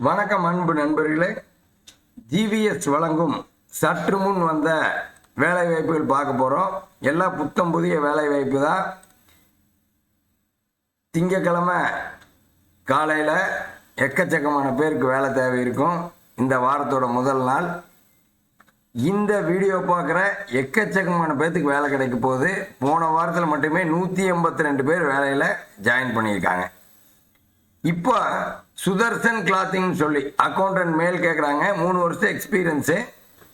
வணக்கம் அன்பு நண்பர்களே. ஜிவிஎஸ் வழங்கும் சற்று முன் வந்த வேலை வாய்ப்புகள் பார்க்க போகிறோம் எல்லாம் புத்தம் புதிய வேலை வாய்ப்பு தான். திங்கக்கிழமை காலையில் எக்கச்சக்கமான பேருக்கு வேலை தேவை இருக்கும். இந்த வாரத்தோட முதல் நாள். இந்த வீடியோ பார்க்குற எக்கச்சக்கமான பேர்த்துக்கு வேலை கிடைக்க போகுது. போன வாரத்தில் மட்டுமே நூற்றி எண்பத்தி ரெண்டு பேர் வேலையில் ஜாயின் பண்ணியிருக்காங்க. இப்போ சுதர்சன் கிளாத்திங்னு சொல்லி அக்கௌண்டன்ட் மேல் கேட்குறாங்க மூணு வருஷம் எக்ஸ்பீரியன்ஸு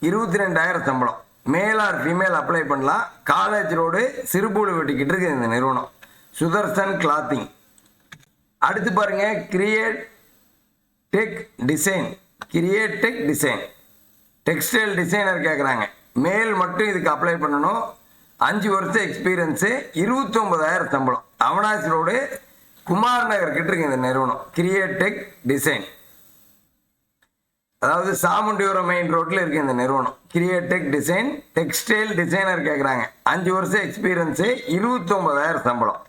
இருபத்தி ரெண்டாயிரம் சம்பளம். மேல் ஆர் ஃபீமேல் அப்ளை பண்ணலாம். காலேஜ் ரோடு சிறுபூடு வெட்டிக்கிட்டு இருக்குது இந்த நிறுவனம். சுதர்சன் கிளாத்திங். அடுத்து பாருங்க create tech design create tech design textile designer கேட்குறாங்க மேல் மட்டும் இதுக்கு அப்ளை பண்ணணும். அஞ்சு வருஷம் எக்ஸ்பீரியன்ஸு இருபத்தொம்பதாயிரம் சம்பளம். அவனாசி ரோடு குமார் நகர் கிட்ட இருக்கு இந்த நிறுவனம். கிரியேட்டெக் டிசைன் அதாவது சாமுண்டியூரம் மெயின் ரோட்டில் இருக்கு இந்த நிறுவனம். கிரியேட்டெக் டிசைன் டெக்ஸ்டைல் டிசைனர் கேட்குறாங்க அஞ்சு வருஷம் எக்ஸ்பீரியன்ஸு இருபத்தொம்பதாயிரம் சம்பளம்.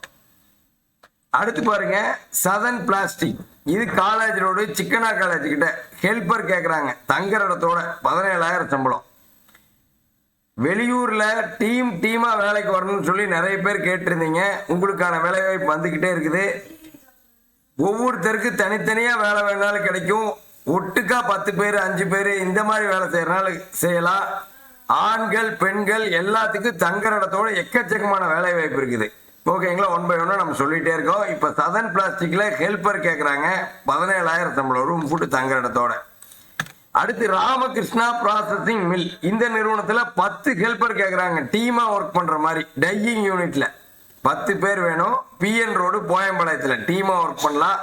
அடுத்து பாருங்க சதன் பிளாஸ்டிக் இது காலேஜ் ரோடு சிக்கனா காலேஜ் கிட்ட. ஹெல்ப்பர் கேட்குறாங்க தங்குற இடத்தோட பதினேழாயிரம் சம்பளம். வெளியூரில் டீம் டீமாக வேலைக்கு வரணும்னு சொல்லி நிறைய பேர் கேட்டிருந்தீங்க. உங்களுக்கான வேலை வாய்ப்பு வந்துக்கிட்டே இருக்குது. ஒவ்வொருத்தருக்கு தனித்தனியாக வேலை வேணாலும் கிடைக்கும். ஒட்டுக்கா பத்து பேர் அஞ்சு பேர் இந்த மாதிரி வேலை செய்கிறனால செய்யலாம். ஆண்கள் பெண்கள் எல்லாத்துக்கும் தங்குற இடத்தோட எக்கச்சக்கமான வேலை வாய்ப்பு இருக்குது. ஓகேங்களா? ஒன் பை ஒன்னா நம்ம சொல்லிகிட்டே இருக்கோம். இப்போ சதன் பிளாஸ்டிக்கில் ஹெல்ப்பர் கேட்குறாங்க பதினேழாயிரம் சம்பளம் ரூம் ஃபுட்டு தங்குற இடத்தோட. அடுத்து ராமகிருஷ்ணா ப்ராசஸிங் மில் இந்த நிறுவனத்துல பத்து ஹெல்ப்பர் கேட்குறாங்க டீமா ஒர்க் பண்ற மாதிரி. டையிங் யூனிட்ல பத்து பேர் வேணும். பிஎன் ரோடு போயம்பாளையத்துல டீமா ஒர்க் பண்ணலாம்.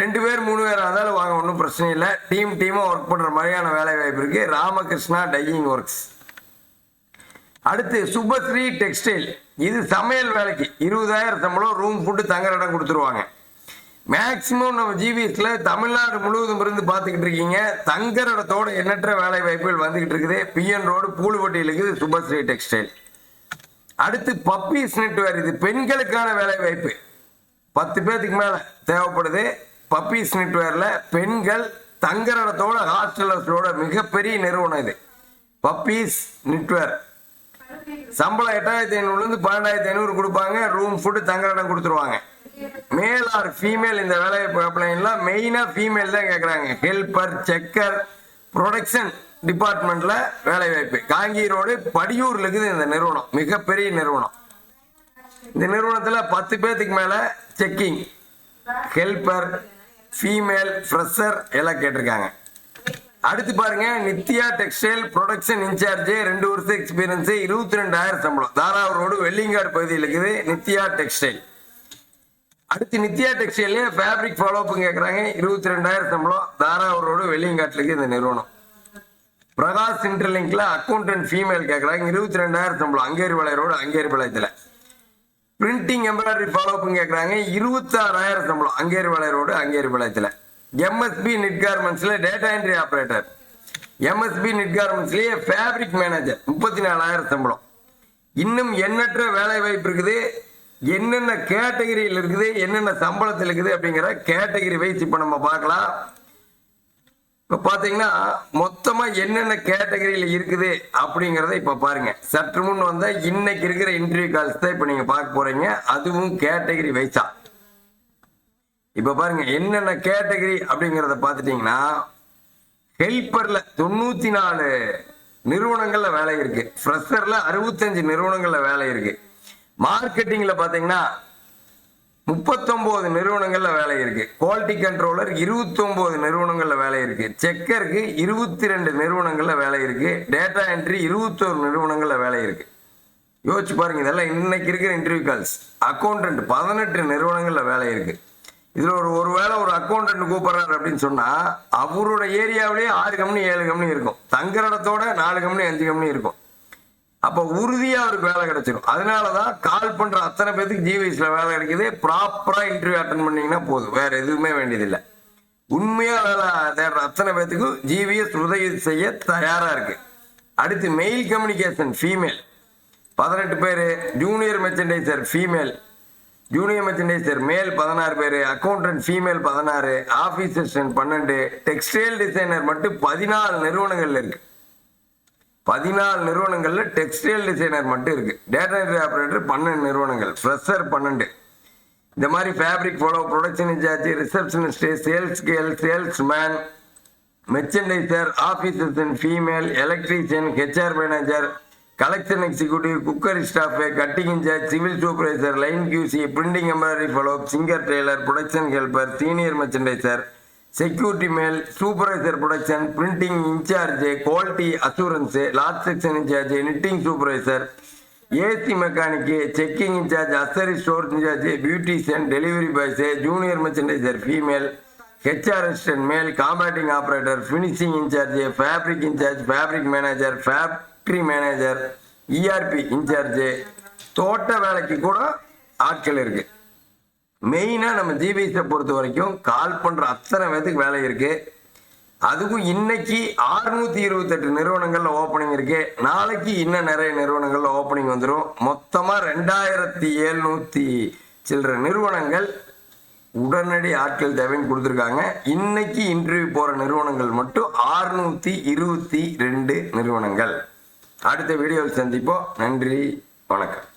ரெண்டு பேர் மூணு பேர் இருந்தாலும் வாங்க ஒன்றும் பிரச்சனை இல்லை. டீம் டீமாக ஒர்க் பண்ணுற மாதிரியான வேலை வாய்ப்பு இருக்கு. ராமகிருஷ்ணா டையிங் ஒர்க்ஸ் அடுத்து சுபஸ்ரீ டெக்ஸ்டைல் இது சமையல் வேலைக்கு. இருபதாயிரம் சம்பளம் ரூம் ஃபுட்டு தங்குற இடம் கொடுத்துருவாங்க. மேக்சிமம் நம்ம ஜிவிஎஸ்ல தமிழ்நாடு முழுவதும் இருந்து பார்த்துக்கிட்டு இருக்கீங்க. தங்குற இடத்தோட எண்ணற்ற வேலை வாய்ப்புகள் வந்துகிட்டு இருக்குது. பிஎன் ரோடு பூலுவட்டியில் இருக்குது. சுபஸ்ரீ டெக்ஸ்டைல் அடுத்து பப்பீஸ் நெட்வேர் இது பெண்களுக்கான வேலை வாய்ப்பு. பத்து பேர்த்துக்கு மேல தேவைப்படுது. பப்பீஸ் நெட்வேர்ல பெண்கள் தங்குற இடத்தோட ஹாஸ்டலர்ஸோட மிகப்பெரிய நிறுவனம் இது. பப்பீஸ் நெட்வேர் சம்பளம் எட்டாயிரத்தி ஐநூறுலேருந்து பன்னெண்டாயிரத்தி ஐநூறு கொடுப்பாங்க. ரூம் ஃபுட்டு தங்குற இடம் கொடுத்துருவாங்க. மேல் ஆர் ஃபீமேல் இந்த வேலையை அப்ளைன்லாம் மெயினாக ஃபீமேல் தான் கேட்குறாங்க ஹெல்பர் செக்கர் ப்ரொடக்ஷன் டிபார்ட்மெண்ட்டில் வேலை வாய்ப்பு காங்கி ரோடு படியூரில் இருக்குது இந்த நிறுவனம். மிகப்பெரிய நிறுவனம். இந்த நிறுவனத்தில் பத்து பேர்த்துக்கு மேலே செக்கிங் ஹெல்ப்பர் ஃபீமேல் ஃப்ரெஷர் எல்லாம் கேட்டிருக்காங்க. அடுத்து பாருங்க நித்யா டெக்ஸ்டைல் ப்ரொடக்ஷன் இன்சார்ஜ் ரெண்டு வருஷம் எக்ஸ்பீரியன்ஸ் இருபத்தி ரெண்டாயிரம் சம்பளம். தாராவூர் ரோடு வெள்ளிங்காடு பகுதியில் இருக்குது நித்யா டெக்ஸ்டைல் அடுத்து நித்யா டெக்ஸ்டைல்லே ஃபேப்ரிக் ஃபாலோஅப் கேட்குறாங்க இருபத்தி ரெண்டாயிரம் சம்பளம் தாராவூர் ரோடு இந்த நிறுவனம். பிரகாஷ் இன்டர்லிங்க்ல அக்கௌண்டன்ட் ஃபீமேல் கேட்குறாங்க இருபத்தி ரெண்டாயிரம் சம்பளம். அங்கேரி வளையரோடு அங்கேரி வளையத்தில் பிரிண்டிங் எம்ப்ராய்டரி ஃபாலோஅப் கேட்குறாங்க இருபத்தாறாயிரம் சம்பளம். அங்கேரி வளையரோடு ரோடு அங்கேரி வளையத்தில் MSP knit கார்மெண்ட்ஸில் data entry operator MSP knit கார்மெண்ட்ஸ்லேயே fabric manager முப்பத்தி நாலாயிரம் சம்பளம். இன்னும் எண்ணற்ற வேலை வாய்ப்பு இருக்குது. என்னென்ன கேட்டகரியில் இருக்குது என்னென்ன சம்பளத்தில் இருக்குது அப்படிங்கிற கேட்டகரி வைஸ் இப்போ நம்ம பார்க்கலாம். இப்போ பார்த்தீங்கன்னா மொத்தமாக என்னென்ன கேட்டகரியில் இருக்குது அப்படிங்கிறத இப்போ பாருங்க. சற்று முன் வந்த இன்னைக்கு இருக்கிற இன்டர்வியூ கால்ஸ் தான் இப்போ நீங்கள் பார்க்க போறீங்க. அதுவும் கேட்டகரி வைஸா இப்போ பாருங்க என்னென்ன கேட்டகரி அப்படிங்கிறத பார்த்துட்டீங்கன்னா ஹெல்ப்பரில் தொண்ணூற்றி நாலு நிறுவனங்களில் வேலை இருக்கு. ஃப்ரெஷரில் அறுபத்தஞ்சு நிறுவனங்களில் வேலை இருக்குது மார்க்கெட்டிங்ல பாத்தீங்கன்னா முப்பத்தொன்பது நிறுவனங்கள்ல வேலை இருக்கு. குவாலிட்டி கண்ட்ரோலர் இருபத்தொன்பது நிறுவனங்கள்ல வேலை இருக்கு. செக்கருக்கு இருபத்தி ரெண்டு நிறுவனங்கள்ல வேலை இருக்கு. டேட்டா என்ட்ரி இருபத்தோரு நிறுவனங்கள்ல வேலை இருக்கு. யோசிச்சு பாருங்க இதெல்லாம் இன்னைக்கு இருக்கிற இன்டர்வியூ கால்ஸ் அக்கௌண்டன்ட் பதினெட்டு நிறுவனங்கள்ல வேலை இருக்கு. இதுல ஒரு ஒரு வேளை ஒரு அக்கௌண்டன்ட் கூப்பிடுறாரு அப்படின்னு சொன்னா அவரோட ஏரியாவிலேயே ஆறு கம்பெனி ஏழு கம்பெனி இருக்கும். தங்குற இடத்தோட நாலு கம்பெனி அஞ்சு கம்பெனி இருக்கும். அப்போ உறுதியாக அவருக்கு வேலை கிடைச்சிடும் அதனால தான் கால் பண்ணுற அத்தனை பேத்துக்கு ஜிவிஎஸ்ல வேலை கிடைக்குது. ப்ராப்பராக இன்டர்வியூ அட்டன் பண்ணிங்கன்னா போதும். வேறு எதுவுமே வேண்டியதில்லை. உண்மையாக வேலை தேடுற அத்தனை பேத்துக்கும் ஜிவிஎஸ் உதவி செய்ய தயாராக இருக்குது அடுத்து மெயில் கம்யூனிகேஷன் ஃபீமேல் பதினெட்டு பேர் junior merchandiser female junior merchandiser male பதினாறு பேர் அக்கௌண்டன்ட் ஃபீமேல் பதினாறு ஆஃபீஸ் அசிஸ்டன்ட் பன்னெண்டு டெக்ஸ்டைல் டிசைனர் மட்டும் பதினாலு நிறுவனங்கள்ல இருக்குது பதினாலு நிறுவனங்களில் டெக்ஸ்டைல் டிசைனர் மட்டும் இருக்கு. டேட்டா என்ட்ரி ஆப்ரேட்டர் பன்னெண்டு நிறுவனங்கள். ஃப்ரெஷர் பன்னெண்டு. இந்த மாதிரி fabric follow production incharge receptionist sales girl sales man merchandiser office assistant female electrician HR manager collection executive cookery staff cutting incharge civil supervisor line QC printing embroidery follow singer tailor production helper senior merchandiser security male supervisor production printing incharge quality assurance last section incharge knitting supervisor AC mechanic checking incharge அசரி store incharge beautician delivery boys junior merchandiser female HR assistant male compacting operator finishing incharge fabric incharge fabric manager factory manager ERP incharge. தோட்ட வேலைக்கு கூட ஆட்கள் இருக்குது மெயினாக நம்ம ஜிபிஎஸை பொறுத்த வரைக்கும் கால் பண்ணுற அத்தனை பேத்துக்கு வேலை இருக்கு. அதுக்கும் இன்னைக்கு அறுநூத்தி இருபத்தெட்டு நிறுவனங்கள்ல ஓப்பனிங் இருக்கு. நாளைக்கு இன்னும் நிறைய நிறுவனங்கள்ல ஓப்பனிங் வந்துடும் மொத்தமாக ரெண்டாயிரத்தி எழுநூத்தி சில்லற நிறுவனங்கள் உடனடி ஆட்கள் தேவைன்னு கொடுத்துருக்காங்க. இன்னைக்கு இன்டர்வியூ போகிற நிறுவனங்கள் மட்டும் அறுநூத்தி இருபத்தி ரெண்டு நிறுவனங்கள். அடுத்த வீடியோவில் சந்திப்போம். நன்றி. வணக்கம்.